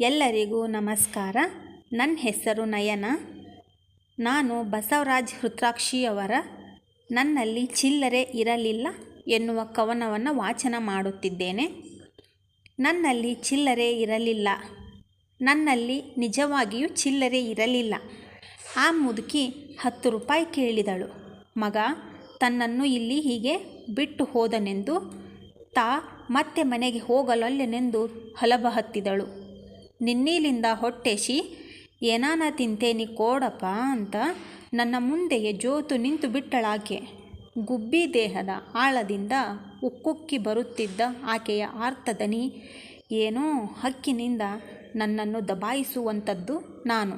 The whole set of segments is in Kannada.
ಎಲ್ಲರಿಗೂ ನಮಸ್ಕಾರ. ನನ್ನ ಹೆಸರು ನಯನ. ನಾನು ಬಸವರಾಜ್ ಹೃತ್ರಾಕ್ಷಿಯವರ ನನ್ನಲ್ಲಿ ಚಿಲ್ಲರೆ ಇರಲಿಲ್ಲ ಎನ್ನುವ ಕವನವನ್ನು ವಾಚನ ಮಾಡುತ್ತಿದ್ದೇನೆ. ನನ್ನಲ್ಲಿ ಚಿಲ್ಲರೆ ಇರಲಿಲ್ಲ. ನನ್ನಲ್ಲಿ ನಿಜವಾಗಿಯೂ ಚಿಲ್ಲರೆ ಇರಲಿಲ್ಲ. ಆ ಮುದುಕಿ ಹತ್ತು ರೂಪಾಯಿ ಕೇಳಿದಳು. ಮಗ, ತನ್ನನ್ನು ಇಲ್ಲಿ ಹೀಗೆ ಬಿಟ್ಟು ಹೋದನೆಂದು ತಾ ಮತ್ತೆ ಮನೆಗೆ ಹೋಗಲೊಲ್ಲೆನೆಂದು ಹಲಬ ಹತ್ತಿದಳು ನಿನ್ನೀಲಿಂದ ಹೊಟ್ಟೆಸಿ, ಏನಾನ ತಿಂತೇನಿ ಕೋಡಪ್ಪ ಅಂತ ನನ್ನ ಮುಂದೆಯೇ ಜೋತು ನಿಂತು ಬಿಟ್ಟಳಾಕೆ. ಗುಬ್ಬಿ ದೇಹದ ಆಳದಿಂದ ಉಕ್ಕುಕ್ಕಿ ಬರುತ್ತಿದ್ದ ಆಕೆಯ ಆರ್ತದನಿ, ಏನೋ ಹಕ್ಕಿನಿಂದ ನನ್ನನ್ನು ದಬಾಯಿಸುವಂಥದ್ದು ನಾನು.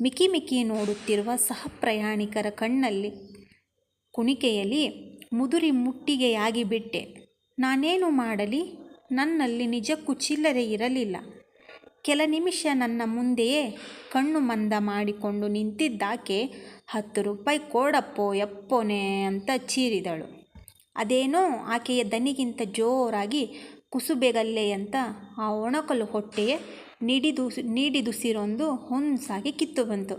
ಮಿಕಿ ಮಿಕಿ ನೋಡುತ್ತಿರುವ ಸಹಪ್ರಯಾಣಿಕರ ಕಣ್ಣಲ್ಲಿ, ಕುಣಿಕೆಯಲ್ಲಿ ಮುದುರಿ ಮುಟ್ಟಿಗೆಯಾಗಿ ಬಿಟ್ಟೆ ನಾನೇನು ಮಾಡಲಿ? ನನ್ನಲ್ಲಿ ನಿಜಕ್ಕೂ ಚಿಲ್ಲರೆ ಇರಲಿಲ್ಲ. ಕೆಲ ನಿಮಿಷ ನನ್ನ ಮುಂದೆಯೇ ಕಣ್ಣು ಮಂದ ಮಾಡಿಕೊಂಡು ನಿಂತಿದ್ದಾಕೆ, ಹತ್ತು ರೂಪಾಯಿ ಕೊಡಪ್ಪೋ, ಯಪ್ಪೋನೆ ಅಂತ ಚೀರಿದಳು. ಅದೇನೋ ಆಕೆಯ ದನಿಗಿಂತ ಜೋರಾಗಿ ಕುಸುಬೆಗಲ್ಲೆ ಅಂತ ಆ ಒಣಕಲು ಹೊಟ್ಟೆಯೇ ನಿಡಿದು, ನೀಡಿದುಸಿರೊಂದು ಹೊನ್ಸಾಗಿ ಕಿತ್ತು ಬಂತು.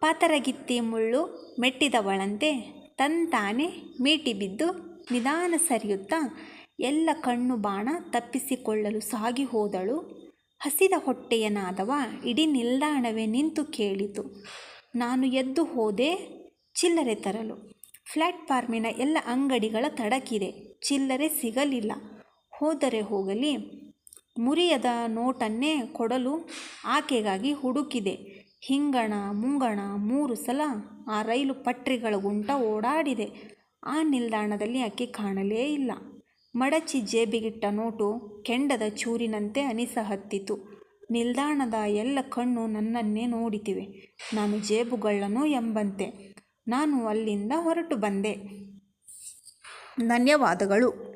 ಪಾತರಗಿತ್ತಿ ಮುಳ್ಳು ಮೆಟ್ಟಿದವಳಂತೆ ತಂತಾನೆ ಮೀಟಿ ಬಿದ್ದು ನಿಧಾನ ಸರಿಯುತ್ತಾ ಎಲ್ಲ ಕಣ್ಣು ಬಾಣ ತಪ್ಪಿಸಿಕೊಳ್ಳಲು ಸಾಗಿ ಹೋದಳು. ಹಸಿದ ಹೊಟ್ಟೆಯನಾದವ ಇಡೀ ನಿಲ್ದಾಣವೇ ನಿಂತು ಕೇಳಿತು. ನಾನು ಎದ್ದು ಹೋದೆ ಚಿಲ್ಲರೆ ತರಲು. ಪ್ಲ್ಯಾಟ್ಫಾರ್ಮಿನ ಎಲ್ಲ ಅಂಗಡಿಗಳ ತಡಕಿದೆ. ಚಿಲ್ಲರೆ ಸಿಗಲಿಲ್ಲ. ಹೋದರೆ ಹೋಗಲಿ, ಮುರಿಯದ ನೋಟನ್ನೇ ಕೊಡಲು ಆಕೆಗಾಗಿ ಹುಡುಕಿದೆ. ಹಿಂಗಣ ಮುಂಗಣ ಮೂರು ಸಲ ಆ ರೈಲು ಪಟ್ರಿಗಳ ಗುಂಟ ಓಡಾಡಿದೆ. ಆ ನಿಲ್ದಾಣದಲ್ಲಿ ಆಕೆ ಕಾಣಲೇ ಇಲ್ಲ. ಮಡಚಿ ಜೇಬಿಗಿಟ್ಟ ನೋಟು ಕೆಂಡದ ಚೂರಿನಂತೆ ಅನಿಸಹತ್ತಿತು. ನಿಲ್ದಾಣದ ಎಲ್ಲ ಕಣ್ಣು ನನ್ನನ್ನೇ ನೋಡಿತಿವೆ. ನಾನು ಜೇಬುಗಳ್ಳನು ಎಂಬಂತೆ. ನಾನು ಅಲ್ಲಿಂದ ಹೊರಟು ಬಂದೆ. ಧನ್ಯವಾದಗಳು.